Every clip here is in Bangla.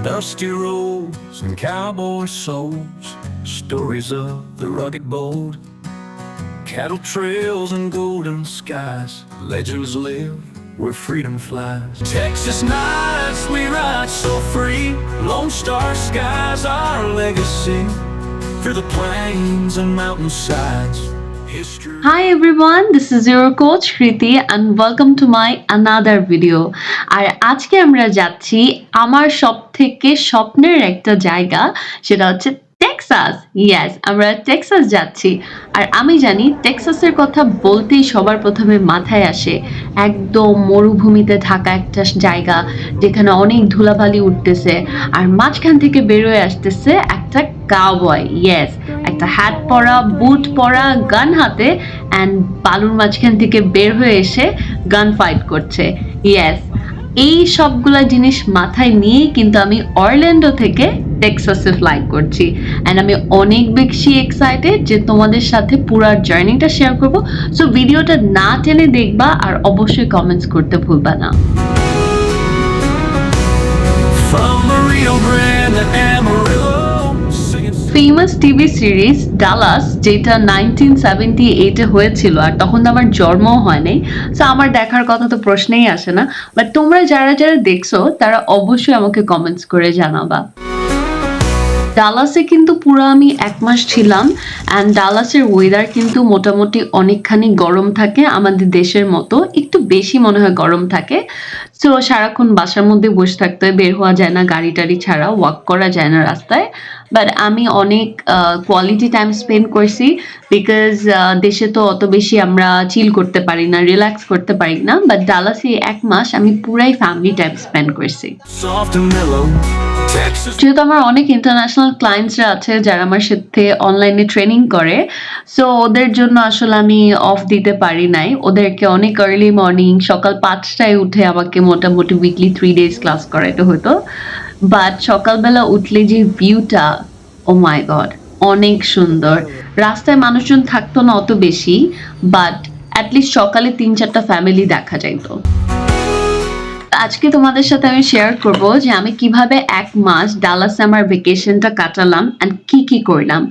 Dusty roads and cowboy souls, stories of the rugged bold. Cattle trails and golden skies, legends live where freedom flies. Texas nights, we ride so free. Lone Star skies, our legacy. Through the plains and mountainsides. Hi everyone, this is your coach Kriti and welcome to my another video. আর আজকে আমরা যাচ্ছি আমার সব থেকে স্বপ্নের একটা জায়গা সেটা হচ্ছে টেক্সাস ইয়েস আমরা টেক্সাস যাচ্ছি। আর আমি জানি টেক্সাসের কথা বলতেই সবার প্রথমে মাথায় আসে। একদম মরুভূমিতে থাকা একটা জায়গা যেখানে অনেক ধুলাবালি উঠতেছে আর মাঝখান থেকে বেরোয় আসতেছে একটা কাউবয় ইয়েস একটা হ্যাট পরা বুট পরা গান হাতে অ্যান্ড বালুর মাঝখান থেকে বের হয়ে এসে গান ফাইট করছে। ইয়েস এই সবগুলা জিনিস মাথায় নিয়েই কিন্তু আমি অরল্যান্ডো থেকে টেক্সাসে ফ্লাই করছি। অ্যান্ড আমি অনেক বেশি এক্সাইটেড যে তোমাদের সাথে পুরো জার্নিটা শেয়ার করব। সো ভিডিওটা না টেনে দেখবা আর অবশ্যই কমেন্টস করতে ভুলবা না। ফেমাস টিভি সিরিজ ডালাস যেটা নাইনটিন সেভেন্টি এইটে হয়েছিল আর তখন তো আমার জন্মও হয়নি সো আমার দেখার কথা তো প্রশ্নেই আসে না। বাট তোমরা যারা যারা দেখছ তারা অবশ্যই আমাকে কমেন্টস করে জানাবা। ডালাসে কিন্তু পুরো আমি এক মাস ছিলাম অ্যান্ড ডালাসের ওয়েদার কিন্তু মোটামুটি অনেকখানি গরম থাকে আমাদের দেশের মতো, একটু বেশি মনে হয় গরম থাকে। সো সারাক্ষণ বাসার মধ্যে বসে থাকতে হয়, বের হওয়া যায় না গাড়ি টাড়ি ছাড়া ওয়াক করা যায় না রাস্তায়। বাট আমি অনেক কোয়ালিটি টাইম স্পেন্ড করছি বিকজ দেশে তো অত বেশি আমরা চিল করতে পারি না রিল্যাক্স করতে পারি না। বাট ডালাসে এক মাস আমি পুরাই ফ্যামিলি টাইম স্পেন্ড করছি। যেহেতু আমার অনেক ইন্টারন্যাশনাল ক্লায়েন্টসরা আছে যারা আমার সাথে অনলাইনে ট্রেনিং করে সো ওদের জন্য আসলে আমি অফ দিতে পারি নাই। ওদেরকে অনেক আর্লি মর্নিং সকাল পাঁচটায় উঠে আমাকে মোটামুটি উইকলি থ্রি ডেজ ক্লাস করাইতে হতো বাট সকালবেলা উঠলে যে ভিউটা ও মাই গড অনেক সুন্দর। রাস্তায় মানুষজন থাকতো না অত বেশি বাট অ্যাটলিস্ট সকালে তিন চারটা ফ্যামিলি দেখা যাইতো। আজকে তোমাদের সাথে আমি শেয়ার করব যে আমি কীভাবে এক মাস ডালাসে আমার ভেকেশনটা কাটালাম অ্যান্ড কি কি করলাম।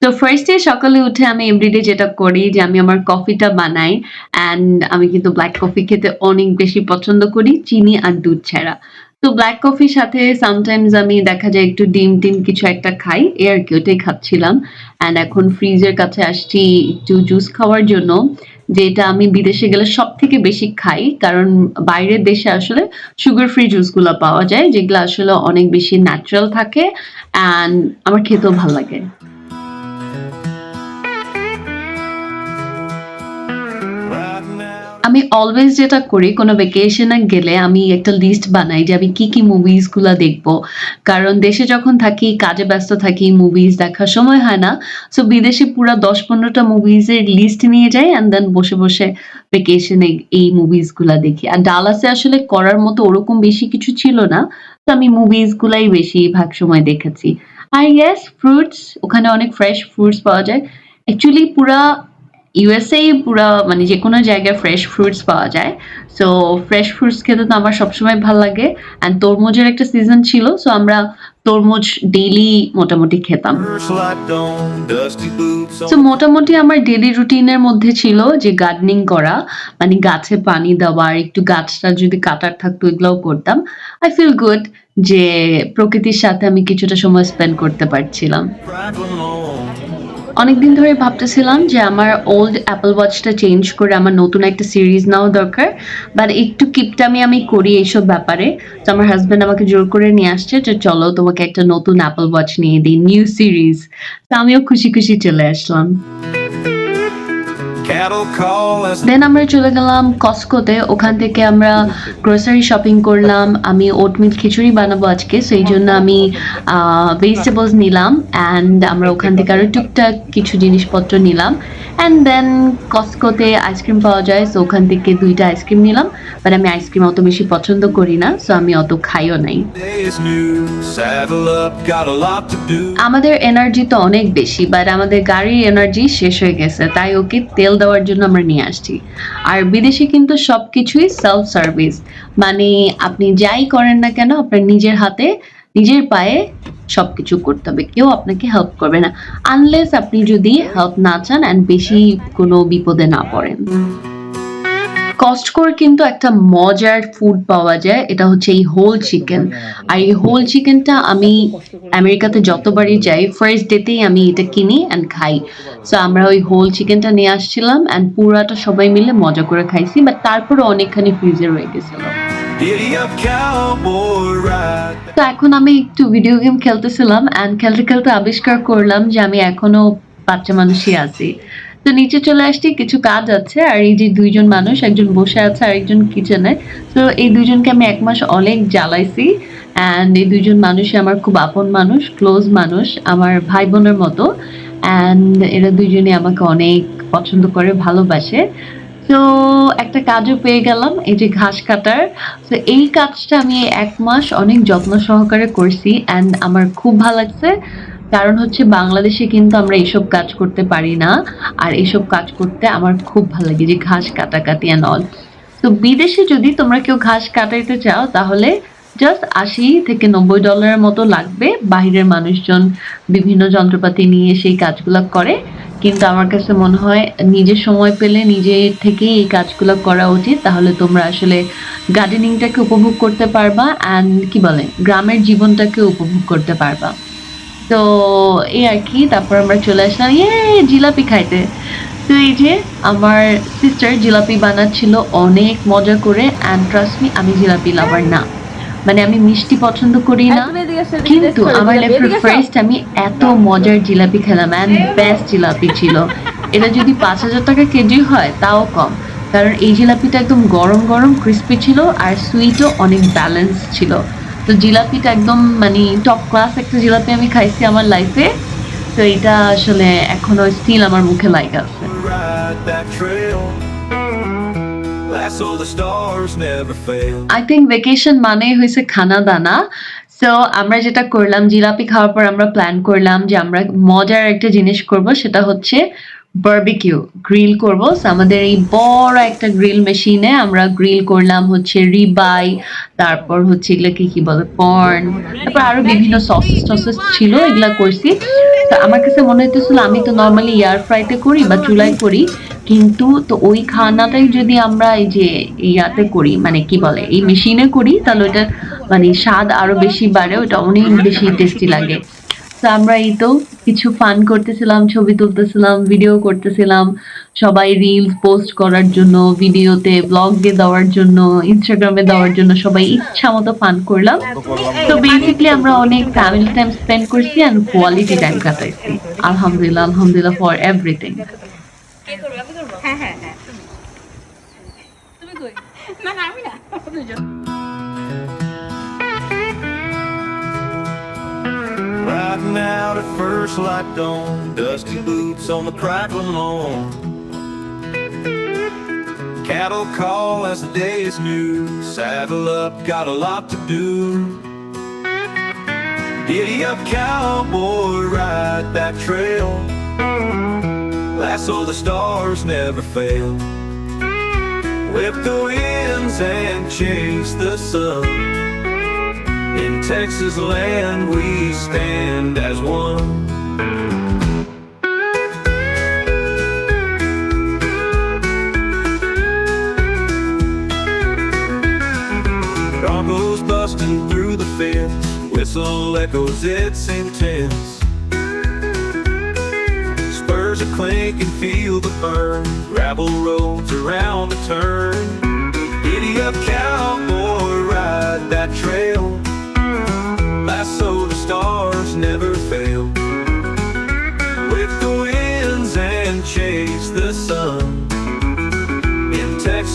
তো ফার্স্ট সকালে উঠে আমি এভরিডে যেটা করি যে আমি আমার কফিটা বানাই অ্যান্ড আমি কিন্তু ব্ল্যাক কফি খেতে অনেক বেশি পছন্দ করি, চিনি আর দুধ ছাড়া। তো ব্ল্যাক কফির সাথে সামটাইমস আমি দেখা যায় একটু ডিম টিম কিছু একটা খাই এ আর কি ওটাই খাচ্ছিলাম। অ্যান্ড এখন ফ্রিজের কাছে আসছি একটু জুস খাওয়ার জন্য। যেটা আমি বিদেশে গেলে সব থেকে বেশি খাই, কারণ বাইরের দেশে আসলে সুগার ফ্রি জুসগুলো পাওয়া যায়, যেগুলো আসলে অনেক বেশি ন্যাচারাল থাকে অ্যান্ড আমার খেতেও ভালো লাগে। আমি অলওয়েজ যেটা করি, কোনো ভেকেশনে গেলে আমি একটা লিস্ট বানাই যে আমি কি কি মুভিজগুলা দেখব। কারণ দেশে যখন থাকি, কাজে ব্যস্ত থাকি মুভিজ দেখার সময় হয় না। সো বিদেশে পুরো দশ পনেরোটা মুভিজের লিস্ট নিয়ে যাই অ্যান্ড দেন বসে বসে ভেকেশনে এই মুভিজগুলা দেখি। আর ডালাসে আসলে করার মতো ওরকম বেশি কিছু ছিল না। তো আমি মুভিজ গুলাই বেশিরভাগ সময় দেখেছি। আর ইয়েস ফ্রুটস ওখানে অনেক ফ্রেশ ফ্রুটস পাওয়া যায়। অ্যাকচুয়ালি পুরা ইউএসএ পুরা মানে যে কোনো জায়গায় ফ্রেশ ফ্রুটস পাওয়া যায়। সো ফ্রেশ ফ্রুটস খেতে তো আমার সবসময় ভালো লাগে। অ্যান্ড তরমুজের একটা সিজন ছিল সো আমরা তরমুজ ডেইলি মোটামুটি খেতাম। সো মোটামুটি আমার ডেলি রুটিনের মধ্যে ছিল যে গার্ডেনিং করা মানে গাছে পানি দেওয়া একটু গাছটা যদি কাটার থাকতো এগুলোও করতাম। আই ফিল গুড যে প্রকৃতির সাথে আমি কিছুটা সময় স্পেন্ড করতে পারছিলাম. অনেকদিন ধরে ভাবতেছিলাম যে আমার ওল্ড অ্যাপল ওয়াচটা চেঞ্জ করে আমার নতুন একটা সিরিজ নেওয়া দরকার বাট একটু কিপটামি আমি করি এইসব ব্যাপারে। তো আমার হাজব্যান্ড আমাকে জোর করে নিয়ে আসছে যে চলো তোমাকে একটা নতুন অ্যাপল ওয়াচ নিয়ে দিই নিউ সিরিজ তো আমিও খুশি খুশি চলে আসলাম। দেন আমরা চলে গেলাম কসকোতে ওখান থেকে আমরা গ্রোসারি শপিং করলাম। আমি ওটমিল খিচুড়ি বানাবো আজকে সেই জন্য আমি ভেজিটেবলস নিলাম অ্যান্ড আমরা ওখান থেকে আরও টুকটাক কিছু জিনিসপত্র নিলাম। অ্যান্ড দেন কসকোতে আইসক্রিম পাওয়া যায় সো ওখান থেকে দুইটা আইসক্রিম নিলাম। বাট আমি আইসক্রিম অত বেশি পছন্দ করি না সো আমি অত খাইও নাই। আমাদের এনার্জি তো অনেক বেশি বাট আমাদের গাড়ির এনার্জি শেষ হয়ে গেছে, তাই ওকে তেল দেওয়ার জন্য আমরা নিয়ে আসছি। আর বিদেশে কিন্তু সবকিছুই সেলফ সার্ভিস মানে আপনি যাই করেন না কেন, আপনার নিজের হাতে, নিজের পায়ে সবকিছু করতে হবে, কেউ আপনাকে হেল্প করবে না আনলেস আপনি যদি হেল্প না চান অ্যান্ড বেশি কোনো বিপদে না পড়েন। কস্টকোর কিন্তু একটা মজার ফুড পাওয়া যায় এটা হচ্ছে এই হোল চিকেন আর এই হোল চিকেনটা আমি আমেরিকাতে যতবারই যাই ফার্স্ট ডেতেই আমি এটা কিনি অ্যান্ড খাই। সো আমরা ওই হোল চিকেনটা নিয়ে আসছিলাম অ্যান্ড পুরাটা সবাই মিলে মজা করে খাইছি বাট তারপরে অনেকখানি ফ্রিজে রয়ে গেছিল. তো এখন আমি একটু ভিডিও গেম খেলতেছিলাম অ্যান্ড খেলতে খেলতে আবিষ্কার করলাম যে আমি এখনও বাচ্চা মানুষই আছি। তো নিচে চলে আসছি কিছু কাজ আছে, আর এই যে দুইজন মানুষ, একজন বসে আছে আর একজন কিচেনে। তো এই দুইজনকে আমি এক মাস অনেক জ্বালাইছি অ্যান্ড এই দুইজন মানুষই আমার খুব আপন মানুষ ক্লোজ মানুষ, আমার ভাই বোনের মতো। অ্যান্ড এরা দুইজনই আমাকে অনেক পছন্দ করে, ভালোবাসে। তো একটা কাজও পেয়ে গেলাম, এই যে ঘাস কাটার। তো এই কাজটা আমি এক মাস অনেক যত্ন সহকারে করছি অ্যান্ড আমার খুব ভালো লাগছে। কারণ হচ্ছে বাংলাদেশে কিন্তু আমরা এইসব কাজ করতে পারি না। আর এইসব কাজ করতে আমার খুব ভালো লাগে যে ঘাস কাটাকাটি অ্যান্ড অল তো বিদেশে যদি তোমরা কেউ ঘাস কাটাইতে চাও, তাহলে জাস্ট আশি থেকে নব্বই ডলারের মতো লাগবে। বাইরের মানুষজন বিভিন্ন যন্ত্রপাতি নিয়ে সেই কাজগুলো করে। কিন্তু আমার কাছে মনে হয় নিজে সময় পেলে নিজে থেকেই এই কাজগুলো করা উচিত। তাহলে তোমরা আসলে গার্ডেনিংটাকে উপভোগ করতে পারবা অ্যান্ড কি বলে, গ্রামের জীবনটাকে উপভোগ করতে পারবা। তো এই আর কি তারপর আমরা চলে আসলাম ইয়ে জিলাপি খাইতে। তো এই যে আমার সিস্টার জিলাপি বানাচ্ছিল অনেক মজা করে অ্যান্ড ট্রাস্ট মি আমি জিলাপি লাভার না। মানে আমি মিষ্টি পছন্দ করি না কিন্তু আমার লাইফের ফার্স্ট আমি এত মজার জিলাপি খেলাম অ্যান্ড বেস্ট জিলাপি ছিল। এটা যদি পাঁচ হাজার টাকা কেজি হয় তাও কম। কারণ এই জিলাপিটা একদম গরম গরম ক্রিস্পি ছিল আর সুইটও অনেক ব্যালেন্স ছিল। তো জিলাপিটা একদম মানে টপ ক্লাস একটা জিলাপি আমি খাইছি আমার লাইফে তো এটা আসলে এখনও স্টিল আমার মুখে লাইক আছে. আই থিঙ্ক ভেকেশন মানেই হয়েছে খানা দানা। সো আমরা যেটা করলাম জিলাপি খাওয়ার পর আমরা প্ল্যান করলাম যে আমরা মজার একটা জিনিস করব সেটা হচ্ছে বারবিকিউ গ্রিল করব। আমাদের এই বড় একটা গ্রিল মেশিনে আমরা গ্রিল করলাম হচ্ছে রিবাই তারপর হচ্ছে এগুলোকে কি বলে পর্ন তারপর আরও বিভিন্ন সসেস টসেস ছিল, এগুলা করছি। তো আমার কাছে মনে হইতেছিল আমি তো নর্মালি এয়ার ফ্রাইতে করি বা চুলায় করি, কিন্তু তো ওই খানাটাই যদি আমরা এই যে ইয়াতে করি মানে কি বলে, এই মেশিনে করি, তাহলে ওটা মানে স্বাদ আরও বেশি বাড়ে, ওটা অনেক বেশি টেস্টি লাগে। আমরা এই তো কিছু ফান করতেছিলাম ছবি তুলতেছিলাম ভিডিও করতেছিলাম সবাই রিলস পোস্ট করার জন্য ভিডিওতে ব্লগে দেওয়ার জন্য ইনস্টাগ্রামে দেওয়ার জন্য সবাই ইচ্ছা মতো ফান করলাম। তো বেসিক্যালি আমরা অনেক ফ্যামিলি টাইম স্পেন্ড করছি অ্যান্ড কোয়ালিটি টাইম কাটাইছি। আলহামদুলিল্লাহ আলহামদুলিল্লাহ ফর এভরিথিং হ্যাঁ হ্যাঁ হ্যাঁ। তুমি কই? না না আমি না। Riding out at first light dawn, dusty boots on the crackling lawn. Cattle call as the day is new. Saddle up, got a lot to do. Giddy up, cowboy, ride that trail. Lasso the stars never fail. Whip the winds and chase the sun. In Texas land we stand as one. Broncos busting through the fence, whistle echoes, it's intense. Spurs are clink and feel the burn, gravel roads around the turn.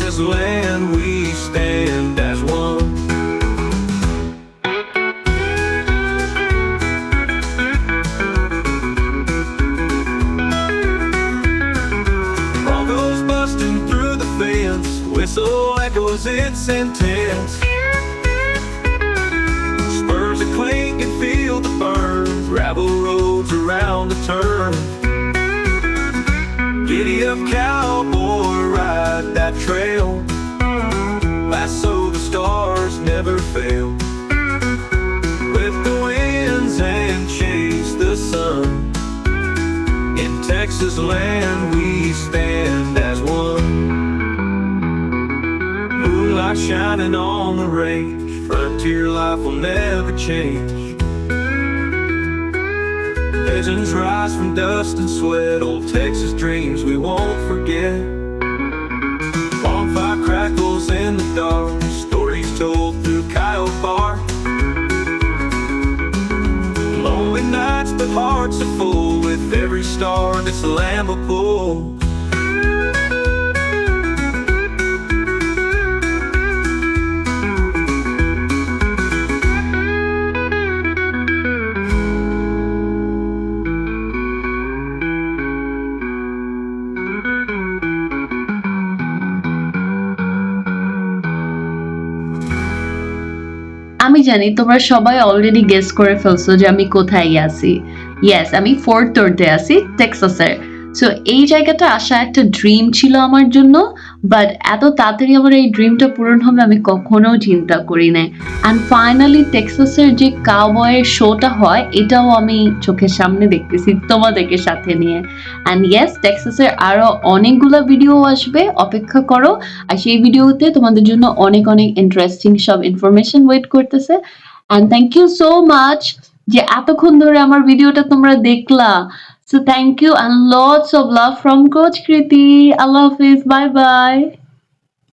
Texas land we stand as one. Busting through the fence, whistle echoes, it's intense. video cowboy ride that trail. Lasso the stars never fail. Lift the winds and chase the sun. In Texas land we stand as one. Moonlight shining on the range. Frontier life will never change. Legends rise from dust and sweat, old Texas dreams we won't forget. Bonfire crackles in the dark, stories told through coyote bark. Lonely nights, but hearts are full with every star that's lamb of bull. আমি জানি তোমরা সবাই অলরেডি গেস করে ফেলছো যে আমি কোথায় আছি। ইয়েস আমি ফোর্থ ওর্থে আছি টেক্সাসের সো এই জায়গাটা আসা একটা ড্রিম ছিল আমার জন্য। বাট এত তাড়াতাড়ি আমার এই ড্রিমটা পূরণ হবে, আমি কখনো চিন্তা করি নাই। অ্যান্ড ফাইনালি টেক্সাসের যে কাউবয়ের শোটা হয়, এটাও আমি চোখের সামনে দেখতেছি তোমাদেরকে সাথে নিয়ে। অ্যান্ড ইয়েস টেক্সাসের আরও অনেকগুলো ভিডিও আসবে, অপেক্ষা করো। আর সেই ভিডিওতে তোমাদের জন্য অনেক অনেক ইন্টারেস্টিং সব ইনফরমেশন ওয়েট করতেছে। And thank you so much যে এতক্ষণ ধরে আমার ভিডিওটা তোমরা দেখলা। So thank you and lots of love from Coach Kriti. I love you. Bye bye.